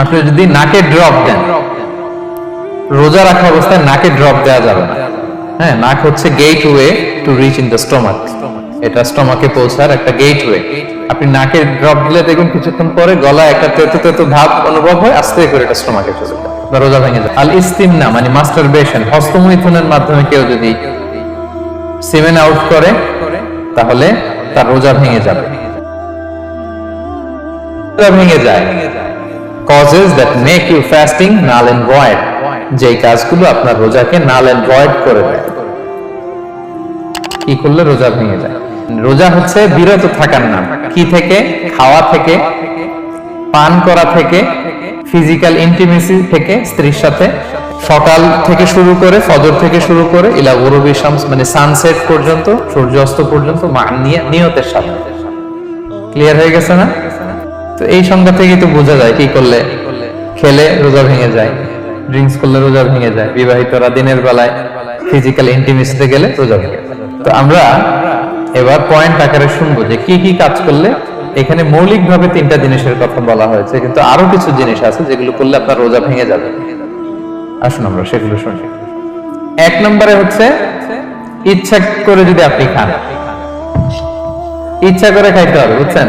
আপনি যদি নাকে ড্রপ দেন, রোজা রাখা অবস্থায় নাকে ড্রপ দেওয়া যাবে না। হ্যাঁ নাক হচ্ছে gateway to reach in the stomach এটা স্টোমাকে পৌঁছার একটা গেট ওয়ে আপনি নাকে ড্রপ দিলে দেখুন কিছুক্ষণ পরে গলায় একটা তেতো তেতো ভাব অনুভব হয়, আস্তে করে এটা স্টোমাকে চলে যায়। বা রোজা ভেঙে যায়। আল ইস্তিমনা মানে মাস্টারবেশন হস্তমৈথুনের মাধ্যমে কেউ যদি সিমেন আউট করে, তাহলে তার রোজা ভেঙে যাবে। ভেঙে যায়। Causes that make you fasting, null and void. যে কাজগুলো আপনার রোজাকে null and void করে দেয়। কি করলে রোজা ভেঙে যায়? রোজা হচ্ছে বিরত থাকার নাম। কি থেকে? খাওয়া থেকে, পান করা থেকে ফিজিক্যাল ইন্টিমেসি থেকে, স্ত্রীর সাথে। সকাল থেকে শুরু করে, ফজর থেকে শুরু করে, ইলা গরবি শামস মানে সানসেট পর্যন্ত, সূর্যাস্ত পর্যন্ত নিয়তের সাথে। ক্লিয়ার হয়ে গেছে না? তো এই সংজ্ঞা থেকেই তো বোঝা যায় কি করলে খেলে রোজা ভেঙে যায় ড্রিঙ্কস করলে রোজা ভেঙে যায়, বিবাহিতরা দিনের বেলায় ফিজিক্যাল ইন্টিমেসিতে গেলে রোজা ভেঙে তো আমরা এবার পয়েন্ট আকারে শুনব যে কি কি কাজ করলে এখানে মৌলিকভাবে তিনটা জিনিসের কথা বলা হয়েছে, কিন্তু আরও কিছু জিনিস আছে যেগুলো করলে আপনার রোজা ভেঙে যাবে। আসুন আমরা সেগুলো শুনি। এক নম্বরে হচ্ছে ইচ্ছা করে যদি আপনি খান, ইচ্ছা করে খাইতে হবে, বুঝছেন?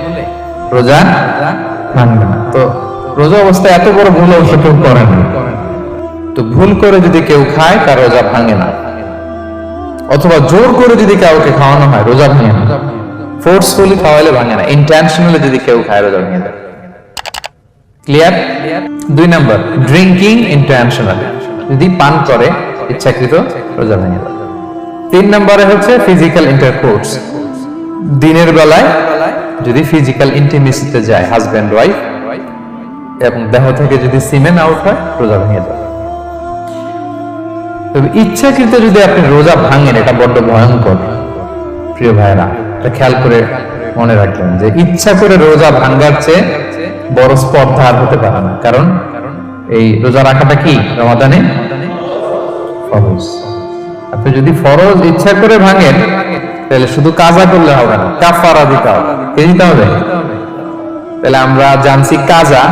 রোজা ভাঙবে না। তো রোজা অবস্থায় এত বড় ভুল অবশ্য কেউ করে না। তো ভুল করে যদি কেউ খায়, তার রোজা ভাঙে না। অথবা জোর করে যদি কাউকে খাওয়ানো হয়, রোজা ভাঙে না। ফোর্সফুলি খাওয়াইলে ভাঙে না। ইন্টেনশনালি যদি কেউ খায়, রোজা ভেঙে যায় ক্লিয়ার দুই নাম্বার ড্রিঙ্কিং ইন্টেনশনালি যদি পান করে, ইচ্ছাকৃত, রোজা ভেঙে যায় তিন নম্বরে হচ্ছে ফিজিক্যাল ইন্টারকোর্স দিনের বেলায় যদি ফিজিক্যাল ইন্টিমেসিতে যায় হাজব্যান্ড ওয়াইফ এবং দেহ থেকে যদি সিমেন আউট হয়, রোজা ভেঙে যায় তবে ইচ্ছাকৃত যদি আপনি রোজা ভাঙেন, এটা বড্ড ভয়ঙ্কর, প্রিয় ভাইরা এটা খেয়াল করে মনে রাখবেন যে ইচ্ছা করে রোজা ভাঙ্গার চেয়ে বড় স্পর্ধা আর হতে পারে না। কারণ এই রোজা রাখাটা কি? রমাদানে ফরজ। আপনি যদি ফরজ ইচ্ছা করে ভাঙেন, তাহলে শুধু কাজা করলে হবে না কাফারা দিতে হবে তাহলে আমরা জানছি কাজা,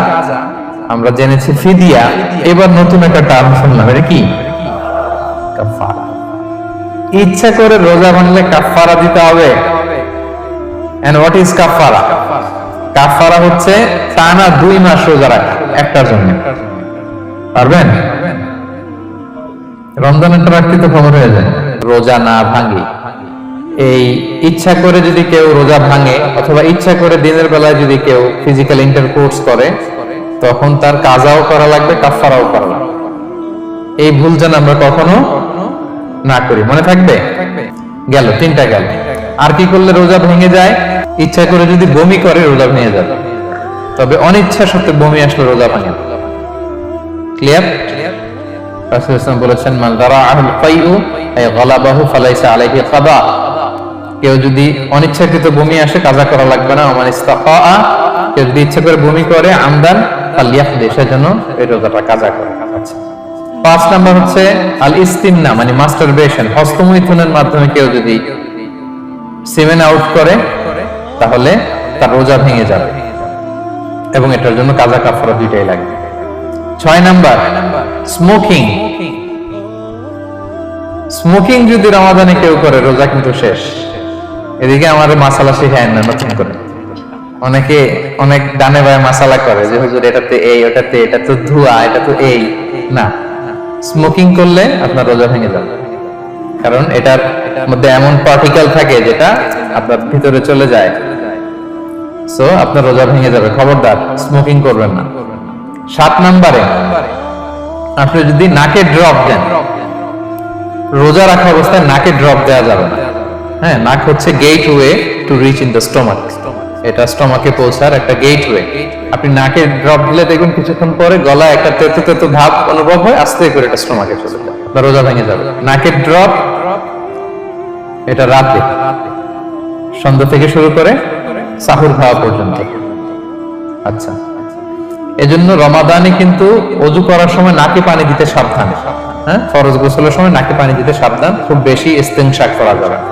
আমরা জেনেছি ফিদিয়া। এবার নতুন একটা টার্ম শুনলাম কি? ইচ্ছা করে রোজা ভাঙলে কাফারা দিতে হবে। এন্ড ইজ হচ্ছে টানা দুই মাস রোজা রাখা, একটার জন্য। পারবেন? রমজানের রাখতে তো খবর হয়ে যায়? রোজা না ভাঙি। এই ইচ্ছা করে যদি কেউ রোজা ভাঙে অথবা ইচ্ছা করে দিনের বেলায় যদি কেউ ফিজিক্যাল ইন্টারকোর্স করে, তখন তার কাজাও করা লাগবে কাফারাও করা লাগবে। এই ভুল যেন আমরা কখনো না করি। মনে থাকবে? গেল, তিনটা গেল। আর কি করলে রোজা ভেঙে যায়? ইচ্ছা করে যদি বমি করে, রোজা ভেঙে যাবে। তবে অনিচ্ছা সত্ত্বে বমি আসলে রোজা ভাঙে ক্লিয়ার ইসলাম বলেছেন, মান দারাআহুল ফাইউ, আই ফালাইসা আলাইহি কাদা কেউ যদি অনিচ্ছাকৃত বমি আসে, কাজা করা লাগবে না। আমার ইস্তাফা কেউ যদি ইচ্ছা করে বমি করে, আমদান, ফালিয়াহদি, সেজন্য এই রোজাটা কাজা করে। আচ্ছা। পাঁচ নাম্বার হচ্ছে আল ইস্তিমনা মানে মাস্টারবেশন, হস্তমৈথুনের মাধ্যমে কেউ যদি সিমেন আউট করে, তাহলে তার রোজা ভেঙে যাবে। এবং এটার জন্য কাজা কাফারা দুইটাই লাগবে। ছয় নাম্বার, স্মোকিং। স্মোকিং যদি রমাদানে কেউ করে, রোজা কিন্তু শেষ। এদিকে আমার মাসালা শেখায় না, নতুন করে। অনেকে অনেক ডানে বায়ে মাসালা করে যে, হুজুর এটাতে এই ওটাতে এটা তো ধোয়া, এটা তো এই। না। স্মোকিং করলে আপনার রোজা ভেঙে যাবে। কারণ এটার মধ্যে এমন পার্টিকেল থাকে যেটা আপনার ভিতরে চলে যায়। সো আপনার রোজা ভেঙে যাবে। খবরদার স্মোকিং করবেন না। সাত নাম্বারে, আপনি যদি নাকে ড্রপ দেন, রোজা রাখা অবস্থায় নাকে ড্রপ দেওয়া যাবে না। হ্যাঁ নাক হচ্ছে gateway to reach in the stomach এটা স্টমাকে পৌঁছার একটা গেটওয়ে আপনি নাকে ড্রপ দিলে দেখবেন কিছুক্ষণ পরে গলায় একটা তেতো তেতো ভাব অনুভব হয়, আস্তে করে এটা স্টমাকে চলে যায়। আপনার রোজা ভেঙে যাবে। নাকের ড্রপ এটা রাতে। সন্ধ্যা থেকে শুরু করে সাহুর খাওয়া পর্যন্ত। আচ্ছা। এজন্য রমাদানে কিন্তু অজু করার সময় নাকে পানি দিতে সাবধান। হ্যাঁ ফরজ গোসলের সময় নাকে পানি দিতে সাবধান। খুব বেশি ইস্তেনশাক করা যাবে না।